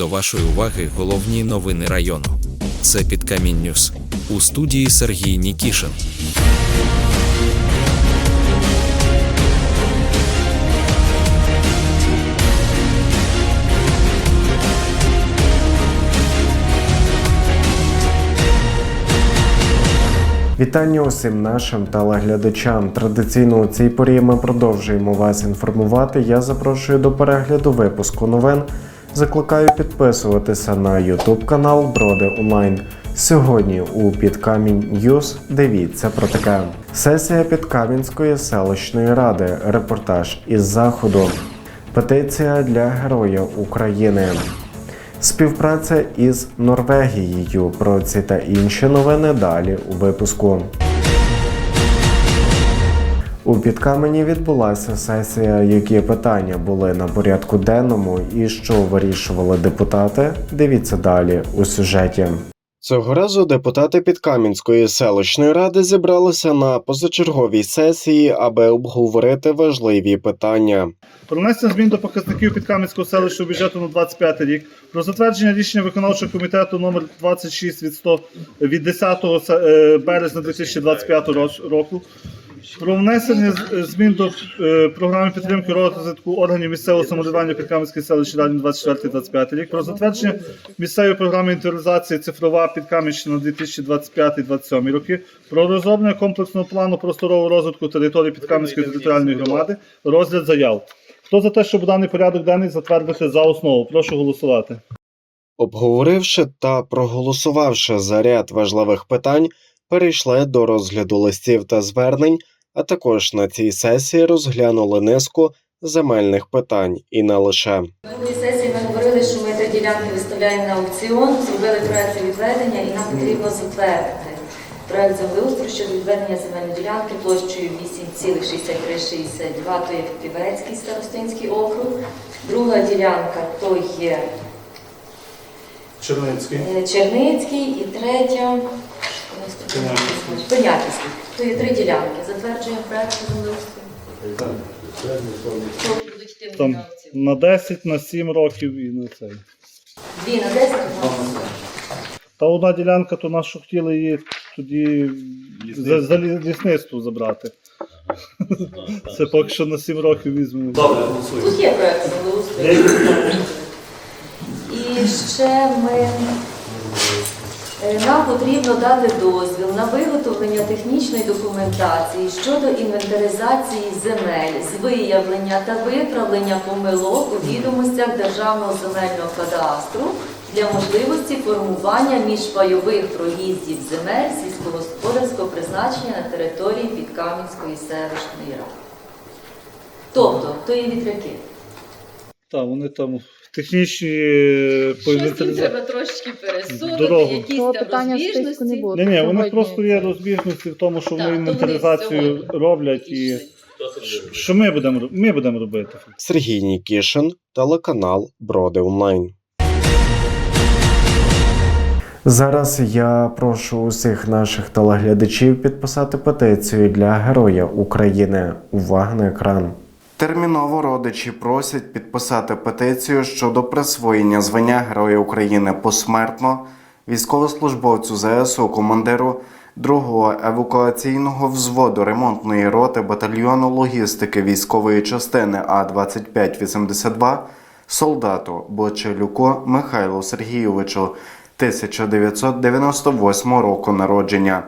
до вашої уваги головні новини району. Це Підкамінь Ньюс. У студії Сергій Нікішин. Вітання усім нашим телеглядачам. Традиційно у цій порі ми продовжуємо вас інформувати. Я запрошую до перегляду випуску новин. Закликаю підписуватися на YouTube канал Броди Онлайн. Сьогодні у Підкамінь Ньюс дивіться про таке. Сесія Підкам'янської селищної ради. Репортаж із заходу. Петиція для Героя України. Співпраця із Норвегією. Про ці та інші новини далі у випуску. Підкамені відбулася сесія, які питання були на порядку денному і що вирішували депутати. Дивіться далі у сюжеті. Цього разу депутати Підкам'янської селищної ради зібралися на позачерговій сесії, аби обговорити важливі питання. Про внесення змін до показників Підкам'янського селищного бюджету на 25 рік, про затвердження рішення виконавчого комітету номер 26 від 100 від 10 се- е, березня 2025 року, про внесення змін до е, програми підтримки розвитку органів місцевого самоврядування Підкам'янської селищної ради на 24-25 рік, про затвердження місцевої програми інвентаризації цифрова Підкам'янщина на 2025-2027 роки, про розроблення комплексного плану просторового розвитку території Підкам'янської територіальної громади, розгляд заяв. Хто за те, щоб даний порядок денний затвердити за основу? Прошу голосувати. Обговоривши та проголосувавши за ряд важливих питань, перейшли до розгляду листів та звернень, а також на цій сесії розглянули низку земельних питань і не лише. На сесії ми говорили, що ми три ділянки виставляємо на аукціон, зробили проект відведення і нам потрібно затвердити проект землеустрою щодо відведення земельної ділянки площею 8,6362, то є Півецький старостинський округ. Друга ділянка то є Черницький. е, Черницький і третя Пенятівський. То є три ділянки. Затверджуємо проект землеустрою. Там на аукціон? на 10, на 7 років і на цей. Дві на 10, одна на 100. Та одна ділянка, то нашу хотіли її тоді за, за лісництво забрати. Це поки що на 7 років візьмемо. Добре, голосуємо. Тут є проект землеустрою. І ще ми, нам потрібно дати дозвіл на виготовлення технічної документації щодо інвентаризації земель з виявлення та виправлення помилок у відомостях Державного земельного кадастру для можливості формування міжпайових проїздів земель сільськогосподарського призначення на території Підкам'янської селищної ради. Тобто, то є вітряки. Так, вони там технічні е, Щось їм треба трошечки пересунути, Дорогу. якісь Того там питання в списку не розбіжності. було. Ні, ні, вони Сьогодні просто є розбіжності в тому, що Так, вони то вони інвентаризацію сьогодні роблять і що ми будемо роб- ми будемо робити. Сергій Нікішин, телеканал Броди Онлайн. Зараз я прошу усіх наших телеглядачів підписати петицію для Героя України. Увага на екран. Терміново родичі просять підписати петицію щодо присвоєння звання Героя України посмертно військовослужбовцю ЗСУ командиру 2-го евакуаційного взводу ремонтної роти батальйону логістики військової частини А2582 солдату Бочелюку Михайлу Сергійовичу 1998 року народження.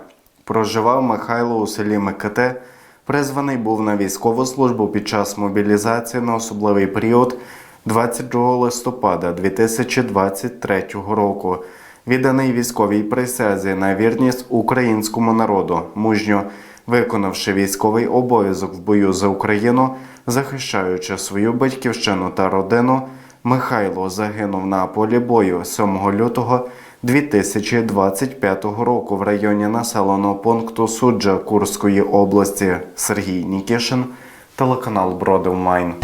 Проживав Михайло у селі Миките. Призваний був на військову службу під час мобілізації на особливий період 22 листопада 2023 року. Відданий військовій присязі на вірність українському народу, мужньо виконавши військовий обов'язок в бою за Україну, захищаючи свою батьківщину та родину, Михайло загинув на полі бою 7 лютого 2025 року в районі населеного пункту Суджа Курської області. Сергій Нікішин, телеканал Броди Онлайн.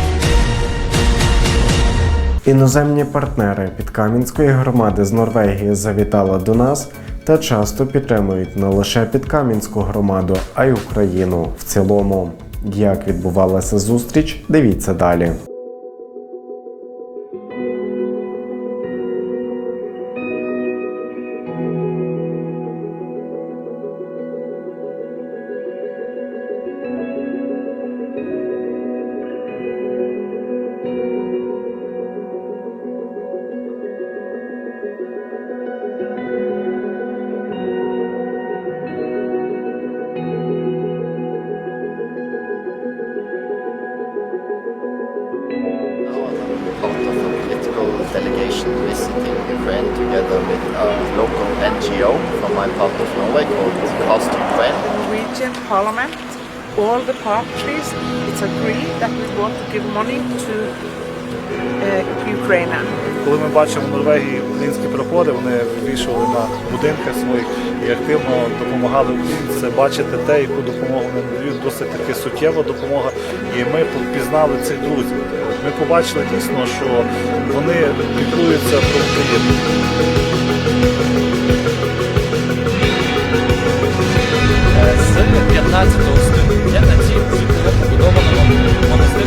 Іноземні партнери Підкам'янської громади з Норвегії завітали до нас та часто підтримують не лише Підкам'янську громаду, а й Україну в цілому. Як відбувалася зустріч, дивіться далі. My part of Norway called Cost Ukraine. Norwegian Parliament, all the parties, it's agreed that we want to give money to uh, Ukraine. Коли ми бачимо в Норвегії українські прапори, вони вивішували на будинках своїх і активно допомагали. Це бачити те, яку допомогу вони надають, досить таки суттєва допомога. І ми пізнали цих друзів. Ми побачили дійсно, що вони піклуються про Україну. З 15 століття на цій було побудовано монастир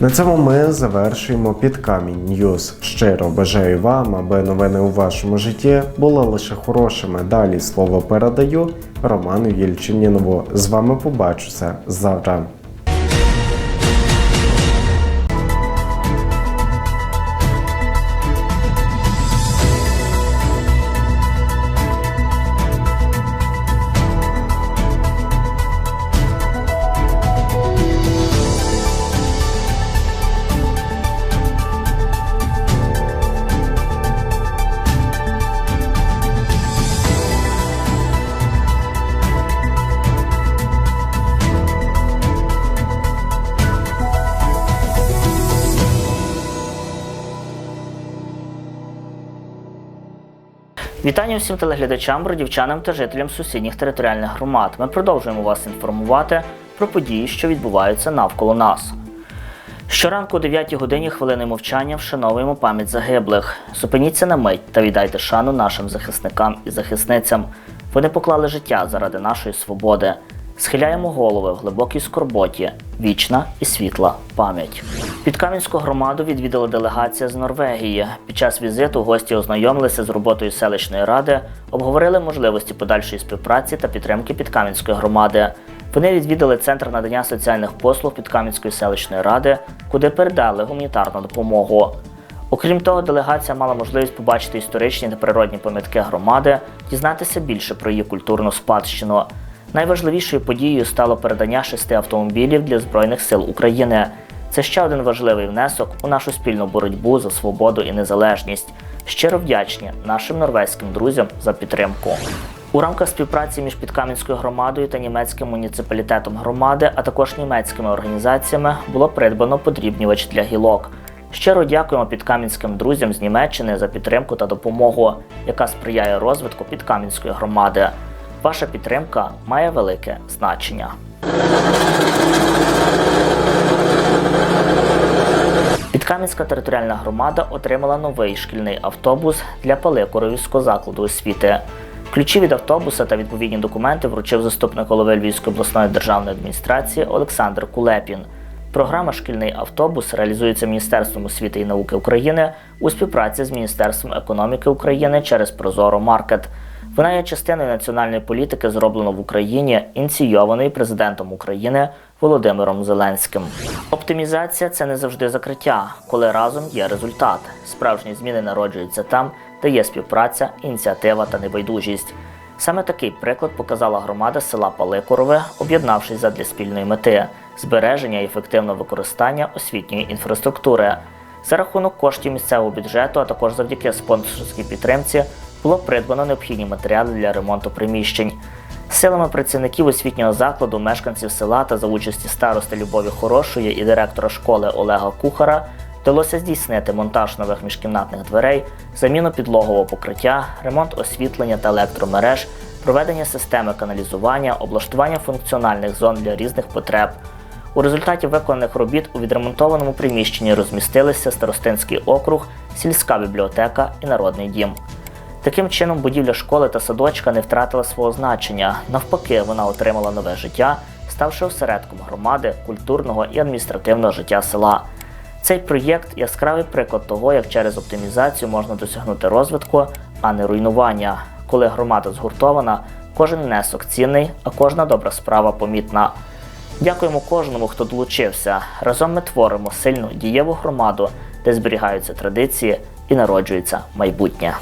На цьому ми завершуємо під камінь Ньюз. Щиро бажаю вам, аби новини у вашому житті були лише хорошими. Далі слово передаю Роману Єльчинінову. З вами побачуся завтра. Вітання всім телеглядачам, бродівчанам та жителям сусідніх територіальних громад. Ми продовжуємо вас інформувати про події, що відбуваються навколо нас. Щоранку о 9 годині хвилини мовчання вшановуємо пам'ять загиблих. Зупиніться на мить та віддайте шану нашим захисникам і захисницям. Вони поклали життя заради нашої свободи. Схиляємо голови в глибокій скорботі, вічна і світла пам'ять. Підкам'янську громаду відвідала делегація з Норвегії. Під час візиту гості ознайомилися з роботою селищної ради, обговорили можливості подальшої співпраці та підтримки Підкам'янської громади. Вони відвідали центр надання соціальних послуг Підкам'янської селищної ради, куди передали гуманітарну допомогу. Окрім того, делегація мала можливість побачити історичні та природні пам'ятки громади, дізнатися більше про її культурну спадщину. Найважливішою подією стало передання шести автомобілів для Збройних сил України. Це ще один важливий внесок у нашу спільну боротьбу за свободу і незалежність. Щиро вдячні нашим норвезьким друзям за підтримку. У рамках співпраці між Підкам'янською громадою та німецьким муніципалітетом громади, а також німецькими організаціями, було придбано подрібнювач для гілок. Щиро дякуємо підкам'янським друзям з Німеччини за підтримку та допомогу, яка сприяє розвитку підкам'янської громади. Ваша підтримка має велике значення. Підкам'янська територіальна громада отримала новий шкільний автобус для Паликоровського закладу освіти. Ключі від автобуса та відповідні документи вручив заступник голови Львівської обласної державної адміністрації Олександр Кулепін. Програма Шкільний автобус реалізується Міністерством освіти і науки України у співпраці з Міністерством економіки України через Прозоро Маркет. Вона є частиною національної політики, зроблено в Україні, ініційованої президентом України Володимиром Зеленським. Оптимізація це не завжди закриття, коли разом є результат. Справжні зміни народжуються там, де є співпраця, ініціатива та небайдужість. Саме такий приклад показала громада села Паликорове, об'єднавшись задля спільної мети збереження і ефективного використання освітньої інфраструктури. За рахунок коштів місцевого бюджету, а також завдяки спонсорській підтримці, було придбано необхідні матеріали для ремонту приміщень. Силами працівників освітнього закладу, мешканців села та за участі старости Любові Хорошої і директора школи Олега Кухара вдалося здійснити монтаж нових міжкімнатних дверей, заміну підлогового покриття, ремонт освітлення та електромереж, проведення системи каналізування, облаштування функціональних зон для різних потреб. У результаті виконаних робіт у відремонтованому приміщенні розмістилися Старостинський округ, сільська бібліотека і народний дім. Таким чином, будівля школи та садочка не втратила свого значення. Навпаки, вона отримала нове життя, ставши осередком громади, культурного і адміністративного життя села. Цей проєкт яскравий приклад того, як через оптимізацію можна досягнути розвитку, а не руйнування. Коли громада згуртована, кожен внесок цінний, а кожна добра справа помітна. Дякуємо кожному, хто долучився. Разом ми творимо сильну дієву громаду, де зберігаються традиції і народжується майбутнє.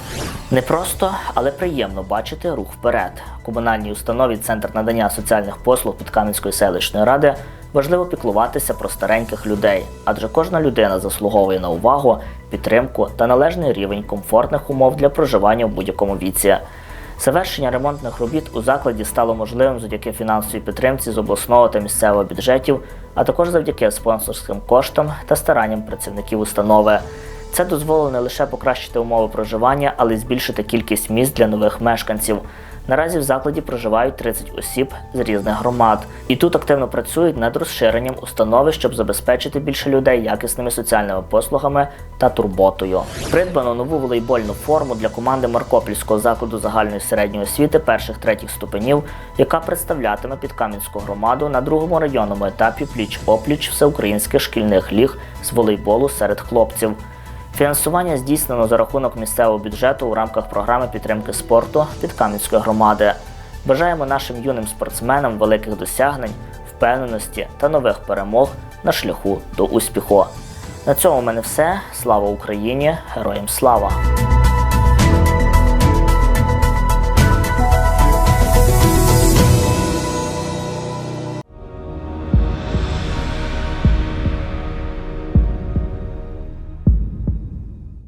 Не просто, але приємно бачити рух вперед. Комунальній установі Центр надання соціальних послуг Підкам'янської селищної ради важливо піклуватися про стареньких людей, адже кожна людина заслуговує на увагу, підтримку та належний рівень комфортних умов для проживання в будь-якому віці. Завершення ремонтних робіт у закладі стало можливим завдяки фінансовій підтримці з обласного та місцевого бюджетів, а також завдяки спонсорським коштам та старанням працівників установи. Це дозволило не лише покращити умови проживання, але й збільшити кількість місць для нових мешканців. Наразі в закладі проживають 30 осіб з різних громад, і тут активно працюють над розширенням установи, щоб забезпечити більше людей якісними соціальними послугами та турботою. Придбано нову волейбольну форму для команди Маркопільського закладу загальної середньої освіти перших третіх ступенів, яка представлятиме підкам'янську громаду на другому районному етапі пліч-опліч всеукраїнських шкільних ліг з волейболу серед хлопців. Фінансування здійснено за рахунок місцевого бюджету у рамках програми підтримки спорту від Кам'янської громади. Бажаємо нашим юним спортсменам великих досягнень, впевненості та нових перемог на шляху до успіху. На цьому в мене все. Слава Україні! Героям слава!